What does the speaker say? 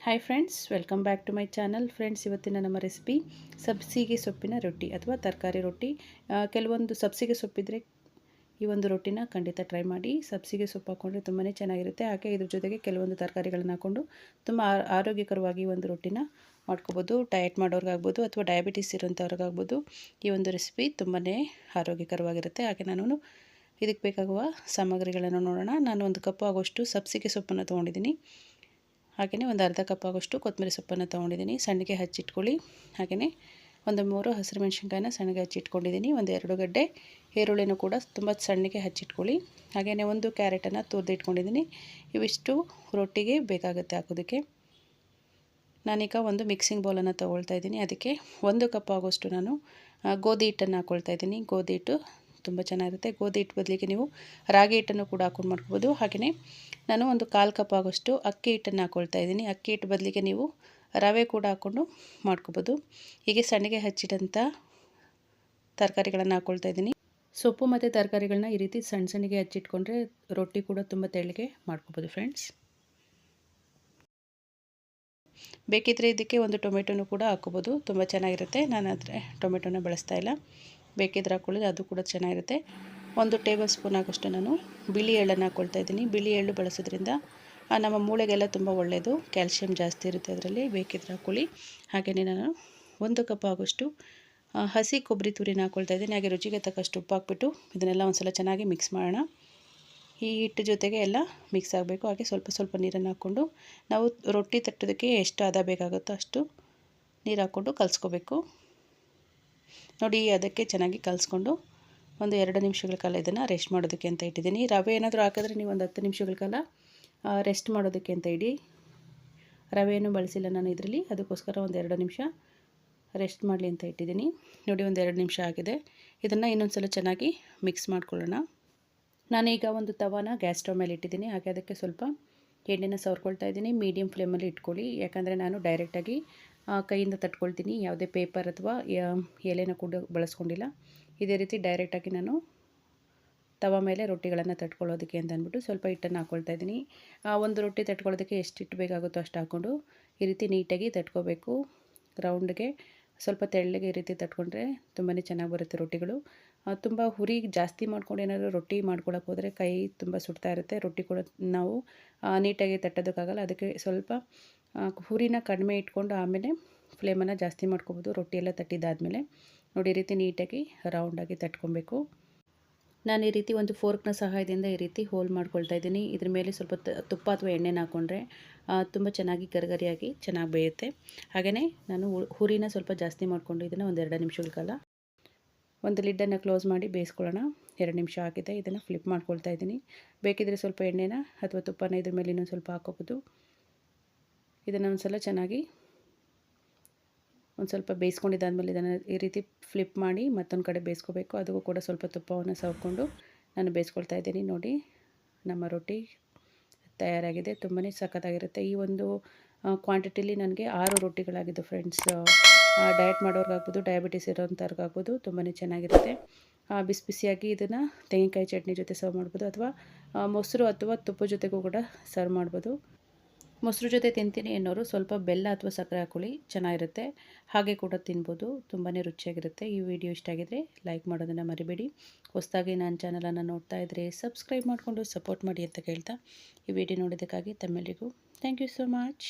Hi friends welcome back to my channel friends ಇವತ್ತಿನ ನಮ್ಮ recipe ಸಬ್ಸಿಗೆ ಸೊಪ್ಪಿನ ರೊಟ್ಟಿ ಅಥವಾ ತರಕಾರಿ ರೊಟ್ಟಿ. ಕೆಲವೊಂದು ಸಬ್ಸಿಗೆ ಸೊಪ್ಪಿದ್ರೆ ಈ ಒಂದು ರೊಟ್ಟಿನ ಖಂಡಿತ ಟ್ರೈ ಮಾಡಿ. ಸಬ್ಸಿಗೆ ಸೊಪ್ಪು ಹಾಕ್ಕೊಂಡ್ರೆ ತುಂಬಾ ಚೆನ್ನಾಗಿರುತ್ತೆ. ಹಾಗೆ ಇದ್ರ ಜೊತೆಗೆ ಕೆಲವೊಂದು ತರಕಾರಿಗಳನ್ನ ಹಾಕ್ಕೊಂಡು ತುಂಬ ಆರೋಗ್ಯಕರವಾಗಿ ಒಂದು ರೊಟ್ಟಿನ ಮಾಡ್ಕೋಬೋದು. ಡಯಟ್ ಮಾಡೋರ್ಗಾಗ್ಬೋದು ಅಥವಾ ಡಯಾಬಿಟಿಸ್ ಇರೋಂಥವ್ರಿಗಾಗ್ಬೋದು ಈ ಒಂದು ರೆಸಿಪಿ ತುಂಬಾ ಆರೋಗ್ಯಕರವಾಗಿರುತ್ತೆ. ಹಾಗೆ ನಾನು ಇದಕ್ಕೆ ಬೇಕಾಗುವ ಸಾಮಗ್ರಿಗಳನ್ನು ನೋಡೋಣ. ನಾನು ಒಂದು ಕಪ್ಪು ಆಗೋಷ್ಟು ಸಬ್ಸಿಗೆ ಸೊಪ್ಪನ್ನು ತೊಗೊಂಡಿದ್ದೀನಿ. ಹಾಗೆಯೇ ಒಂದು ಅರ್ಧ ಕಪ್ ಆಗೋಷ್ಟು ಕೊತ್ತಂಬರಿ ಸೊಪ್ಪನ್ನು ತೊಗೊಂಡಿದ್ದೀನಿ. ಸಣ್ಣಗೆ ಹಚ್ಚಿಟ್ಕೊಳ್ಳಿ. ಹಾಗೆಯೇ ಒಂದು ಮೂರು ಹಸಿರು ಮೆಣಸಿನ್ಕಾಯಿನ ಸಣ್ಣಗೆ ಹಚ್ಚಿಟ್ಕೊಂಡಿದ್ದೀನಿ. ಒಂದು ಎರಡು ಗಡ್ಡೆ ಈರುಳ್ಳಿನೂ ಕೂಡ ತುಂಬ ಸಣ್ಣಗೆ ಹಚ್ಚಿಟ್ಕೊಳ್ಳಿ. ಹಾಗೆಯೇ ಒಂದು ಕ್ಯಾರೆಟನ್ನು ತುರಿದಿಟ್ಕೊಂಡಿದ್ದೀನಿ. ಇವಿಷ್ಟು ರೊಟ್ಟಿಗೆ ಬೇಕಾಗುತ್ತೆ ಹಾಕೋದಕ್ಕೆ. ನಾನೀಗ ಒಂದು ಮಿಕ್ಸಿಂಗ್ ಬೌಲನ್ನು ತೊಗೊಳ್ತಾ ಇದ್ದೀನಿ. ಅದಕ್ಕೆ ಒಂದು ಕಪ್ ಆಗೋಷ್ಟು ನಾನು ಗೋಧಿ ಹಿಟ್ಟನ್ನು ಹಾಕ್ಕೊಳ್ತಾ ಇದ್ದೀನಿ. ಗೋಧಿ ಹಿಟ್ಟು ತುಂಬ ಚೆನ್ನಾಗಿರುತ್ತೆ. ಗೋಧಿ ಹಿಟ್ಟು ಬದಲಿಗೆ ನೀವು ರಾಗಿ ಹಿಟ್ಟನ್ನು ಕೂಡ ಹಾಕೊಂಡು ಮಾಡ್ಕೋಬೋದು. ಹಾಗೆಯೇ ನಾನು ಒಂದು ಕಾಲು ಕಪ್ ಆಗೋಷ್ಟು ಅಕ್ಕಿ ಹಿಟ್ಟನ್ನು ಹಾಕ್ಕೊಳ್ತಾ ಇದ್ದೀನಿ. ಅಕ್ಕಿ ಹಿಟ್ಟು ಬದಲಿಗೆ ನೀವು ರವೆ ಕೂಡ ಹಾಕ್ಕೊಂಡು ಮಾಡ್ಕೋಬೋದು. ಹೀಗೆ ಸಣ್ಣಗೆ ಹಚ್ಚಿದಂಥ ತರಕಾರಿಗಳನ್ನು ಹಾಕ್ಕೊಳ್ತಾ ಇದ್ದೀನಿ. ಸೊಪ್ಪು ಮತ್ತು ತರಕಾರಿಗಳನ್ನ ಈ ರೀತಿ ಸಣ್ಣ ಸಣ್ಣಗೆ ಹಚ್ಚಿಟ್ಕೊಂಡ್ರೆ ರೊಟ್ಟಿ ಕೂಡ ತುಂಬ ತೆಳ್ಳಗೆ ಮಾಡ್ಕೋಬೋದು ಫ್ರೆಂಡ್ಸ್. ಬೇಕಿದ್ದರೆ ಇದಕ್ಕೆ ಒಂದು ಟೊಮೆಟೊನು ಕೂಡ ಹಾಕ್ಕೋಬೋದು ತುಂಬ ಚೆನ್ನಾಗಿರುತ್ತೆ. ನಾನು ಆದರೆ ಟೊಮೆಟೊನ ಬಳಸ್ತಾ ಇಲ್ಲ. ಬೇಕಿದ್ರೆ ಹಾಕ್ಕೊಳ್ಳಿ ಅದು ಕೂಡ ಚೆನ್ನಾಗಿರುತ್ತೆ. ಒಂದು ಟೇಬಲ್ ಸ್ಪೂನ್ ಆಗೋಷ್ಟು ನಾನು ಬಿಳಿ ಎಳ್ಳನ್ನು ಹಾಕ್ಕೊಳ್ತಾ ಇದ್ದೀನಿ. ಬಿಳಿ ಎಳ್ಳು ಬಳಸೋದ್ರಿಂದ ನಮ್ಮ ಮೂಳೆಗೆಲ್ಲ ತುಂಬ ಒಳ್ಳೆಯದು ಕ್ಯಾಲ್ಶಿಯಂ ಜಾಸ್ತಿ ಇರುತ್ತೆ ಅದರಲ್ಲಿ, ಬೇಕಿದ್ರೆ ಹಾಕ್ಕೊಳ್ಳಿ ಹಾಗೆಯೇ ನಾನು ಒಂದು ಕಪ್ ಆಗೋಷ್ಟು ಹಸಿ ಕೊಬ್ಬರಿ ತುರಿನ ಹಾಕ್ಕೊಳ್ತಾ ಇದ್ದೀನಿ. ಹಾಗೆ ರುಚಿಗೆ ತಕ್ಕಷ್ಟು ಉಪ್ಪು ಹಾಕ್ಬಿಟ್ಟು ಇದನ್ನೆಲ್ಲ ಒಂದು ಸಲ ಚೆನ್ನಾಗಿ ಮಿಕ್ಸ್ ಮಾಡೋಣ. ಈ ಹಿಟ್ಟು ಜೊತೆಗೆ ಎಲ್ಲ ಮಿಕ್ಸ್ ಆಗಬೇಕು. ಹಾಗೆ ಸ್ವಲ್ಪ ಸ್ವಲ್ಪ ನೀರನ್ನು ಹಾಕ್ಕೊಂಡು, ನಾವು ರೊಟ್ಟಿ ತಟ್ಟೋದಕ್ಕೆ ಎಷ್ಟು ಅದ ಬೇಕಾಗುತ್ತೋ ಅಷ್ಟು ನೀರು ಹಾಕ್ಕೊಂಡು ಕಲಿಸ್ಕೋಬೇಕು. ನೋಡಿ, ಅದಕ್ಕೆ ಚೆನ್ನಾಗಿ ಕಲಿಸ್ಕೊಂಡು ಒಂದು ಎರಡು ನಿಮಿಷಗಳ ಕಾಲ ಇದನ್ನು ರೆಸ್ಟ್ ಮಾಡೋದಕ್ಕೆ ಅಂತ ಇಟ್ಟಿದ್ದೀನಿ. ರವೆ ಏನಾದರೂ ಹಾಕಿದ್ರೆ ನೀವು ಒಂದು ಹತ್ತು ನಿಮಿಷಗಳ ಕಾಲ ರೆಸ್ಟ್ ಮಾಡೋದಕ್ಕೆ ಅಂತ ಇಡಿ. ರವೆಯನ್ನು ಬಳಸಿಲ್ಲ ನಾನು ಇದರಲ್ಲಿ, ಅದಕ್ಕೋಸ್ಕರ ಒಂದು ಎರಡು ನಿಮಿಷ ರೆಸ್ಟ್ ಮಾಡಲಿ ಅಂತ ಇಟ್ಟಿದ್ದೀನಿ. ನೋಡಿ, ಒಂದು ಎರಡು ನಿಮಿಷ ಆಗಿದೆ. ಇದನ್ನು ಇನ್ನೊಂದು ಸಲ ಚೆನ್ನಾಗಿ ಮಿಕ್ಸ್ ಮಾಡ್ಕೊಳ್ಳೋಣ. ನಾನೀಗ ಒಂದು ತವಾನ ಗ್ಯಾಸ್ ಸ್ಟವ್ ಮೇಲೆ ಇಟ್ಟಿದ್ದೀನಿ. ಹಾಗೆ ಅದಕ್ಕೆ ಸ್ವಲ್ಪ ಎಣ್ಣೆನ ಸವರ್ಕೊಳ್ತಾ ಇದ್ದೀನಿ. ಮೀಡಿಯಮ್ ಫ್ಲೇಮಲ್ಲಿ ಇಟ್ಕೊಳ್ಳಿ. ಯಾಕಂದರೆ ನಾನು ಡೈರೆಕ್ಟಾಗಿ ಕೈಯಿಂದ ತಟ್ಕೊಳ್ತೀನಿ. ಯಾವುದೇ ಪೇಪರ್ ಅಥವಾ ಎಲೆನ ಕೂಡ ಬಳಸ್ಕೊಂಡಿಲ್ಲ. ಇದೇ ರೀತಿ ಡೈರೆಕ್ಟಾಗಿ ನಾನು ತವ ಮೇಲೆ ರೊಟ್ಟಿಗಳನ್ನು ತಟ್ಕೊಳ್ಳೋದಕ್ಕೆ ಅಂತ ಅಂದ್ಬಿಟ್ಟು ಸ್ವಲ್ಪ ಹಿಟ್ಟನ್ನು ಹಾಕ್ಕೊಳ್ತಾ ಇದ್ದೀನಿ. ಒಂದು ರೊಟ್ಟಿ ತಟ್ಕೊಳ್ಳೋದಕ್ಕೆ ಎಷ್ಟು ಹಿಟ್ಟು ಬೇಕಾಗುತ್ತೋ ಅಷ್ಟು ಹಾಕ್ಕೊಂಡು ಈ ರೀತಿ ನೀಟಾಗಿ ತಟ್ಕೋಬೇಕು. ರೌಂಡ್ಗೆ ಸ್ವಲ್ಪ ತೆಳ್ಳಗೆ ಈ ರೀತಿ ತಟ್ಕೊಂಡ್ರೆ ತುಂಬಾ ಚೆನ್ನಾಗಿ ಬರುತ್ತೆ ರೊಟ್ಟಿಗಳು. ತುಂಬ ಹುರಿ ಜಾಸ್ತಿ ಮಾಡ್ಕೊಂಡು ಏನಾದರೂ ರೊಟ್ಟಿ ಮಾಡ್ಕೊಳಕ್ಕೆ ಹೋದರೆ ಕೈ ತುಂಬ ಸುಡ್ತಾ ಇರುತ್ತೆ. ರೊಟ್ಟಿ ಕೂಡ ನಾವು ನೀಟಾಗಿ ತಟ್ಟೋದಕ್ಕಾಗಲ್ಲ. ಅದಕ್ಕೆ ಸ್ವಲ್ಪ ಹುರಿನ ಕಡಿಮೆ ಇಟ್ಕೊಂಡು ಆಮೇಲೆ ಫ್ಲೇಮನ್ನು ಜಾಸ್ತಿ ಮಾಡ್ಕೊಬೋದು. ರೊಟ್ಟಿ ಎಲ್ಲ ತಟ್ಟಿದ್ದಾದಮೇಲೆ ನೋಡಿ, ಈ ರೀತಿ ನೀಟಾಗಿ ರೌಂಡಾಗಿ ತಟ್ಕೊಬೇಕು. ನಾನು ಈ ರೀತಿ ಒಂದು ಫೋರ್ಕ್ನ ಸಹಾಯದಿಂದ ಈ ರೀತಿ ಹೋಲ್ ಮಾಡ್ಕೊಳ್ತಾ ಇದ್ದೀನಿ. ಇದ್ರ ಮೇಲೆ ಸ್ವಲ್ಪ ತುಪ್ಪ ಅಥವಾ ಎಣ್ಣೆನ ಹಾಕ್ಕೊಂಡ್ರೆ ತುಂಬ ಚೆನ್ನಾಗಿ ಗರಿಗರಿಯಾಗಿ ಚೆನ್ನಾಗಿ ಬೇಯುತ್ತೆ. ಹಾಗೆಯೇ ನಾನು ಹುರಿನ ಸ್ವಲ್ಪ ಜಾಸ್ತಿ ಮಾಡಿಕೊಂಡು ಇದನ್ನು ಒಂದು ಎರಡು ನಿಮಿಷಗಳ ಕಾಲ ಒಂದು ಲಿಡ್ಡನ್ನು ಕ್ಲೋಸ್ ಮಾಡಿ ಬೇಯಿಸ್ಕೊಳ್ಳೋಣ. ಎರಡು ನಿಮಿಷ ಆಗಿದೆ. ಇದನ್ನು ಫ್ಲಿಪ್ ಮಾಡ್ಕೊಳ್ತಾ ಇದ್ದೀನಿ. ಬೇಕಿದ್ರೆ ಸ್ವಲ್ಪ ಎಣ್ಣೆನ ಅಥವಾ ತುಪ್ಪನ ಇದ್ರ ಮೇಲೆ ಇನ್ನೊಂದು ಸ್ವಲ್ಪ ಹಾಕೋಬೋದು. ಇದನ್ನು ಒಂದು ಸಲ ಚೆನ್ನಾಗಿ ಒಂದು ಸ್ವಲ್ಪ ಬೇಯಿಸ್ಕೊಂಡಿದ್ದಾದ್ಮೇಲೆ ಇದನ್ನು ಈ ರೀತಿ ಫ್ಲಿಪ್ ಮಾಡಿ ಮತ್ತೊಂದು ಕಡೆ ಬೇಯಿಸ್ಕೋಬೇಕು. ಅದಕ್ಕೂ ಕೂಡ ಸ್ವಲ್ಪ ತುಪ್ಪವನ್ನು ಸವ್ಕೊಂಡು ನಾನು ಬೇಯಿಸ್ಕೊಳ್ತಾ ಇದ್ದೀನಿ. ನೋಡಿ, ನಮ್ಮ ರೊಟ್ಟಿ ತಯಾರಾಗಿದೆ. ತುಂಬಾ ಸಖತ್ತಾಗಿರುತ್ತೆ. ಈ ಒಂದು ಕ್ವಾಂಟಿಟಿಲಿ ನನಗೆ ಆರು ರೊಟ್ಟಿಗಳಾಗಿದ್ದು ಫ್ರೆಂಡ್ಸ್ ಡಯಟ್ ಮಾಡೋರ್ಗಾಗ್ಬೋದು ಡಯಾಬಿಟಿಸ್ ಇರೋಂಥವ್ರಿಗಾಗ್ಬೋದು ತುಂಬಾ ಚೆನ್ನಾಗಿರುತ್ತೆ. ಬಿಸಿ ಬಿಸಿಯಾಗಿ ಇದನ್ನು ತೆಂಗಿನಕಾಯಿ ಚಟ್ನಿ ಜೊತೆ ಸರ್ವ್ ಮಾಡ್ಬೋದು ಅಥವಾ ಮೊಸರು ಅಥವಾ ತುಪ್ಪ ಜೊತೆಗೂ ಕೂಡ ಸರ್ವ್ ಮಾಡ್ಬೋದು. ಮೊಸರು ಜೊತೆ ತಿಂತೀನಿ ಅನ್ನೋರು ಸ್ವಲ್ಪ ಬೆಲ್ಲ ಅಥವಾ ಸಕ್ಕರೆ ಹಾಕೊಳ್ಳಿ ಚೆನ್ನಾಗಿರುತ್ತೆ. ಹಾಗೆ ಕೂಡ ತಿನ್ಬೋದು ತುಂಬಾ ರುಚಿಯಾಗಿರುತ್ತೆ. ಈ ವಿಡಿಯೋ ಇಷ್ಟ ಆಗಿದ್ರೆ ಲೈಕ್ ಮಾಡೋದನ್ನು ಮರಿಬೇಡಿ. ಹೊಸದಾಗಿ ನನ್ನ ಚಾನಲನ್ನು ನೋಡ್ತಾ ಇದ್ದರೆ ಸಬ್ಸ್ಕ್ರೈಬ್ ಮಾಡಿಕೊಂಡು ಸಪೋರ್ಟ್ ಮಾಡಿ ಅಂತ ಕೇಳ್ತಾ ಈ ವಿಡಿಯೋ ನೋಡೋದಕ್ಕಾಗಿ ತಮ್ಮೆಲ್ಲರಿಗೂ ಥ್ಯಾಂಕ್ ಯು ಸೋ ಮಚ್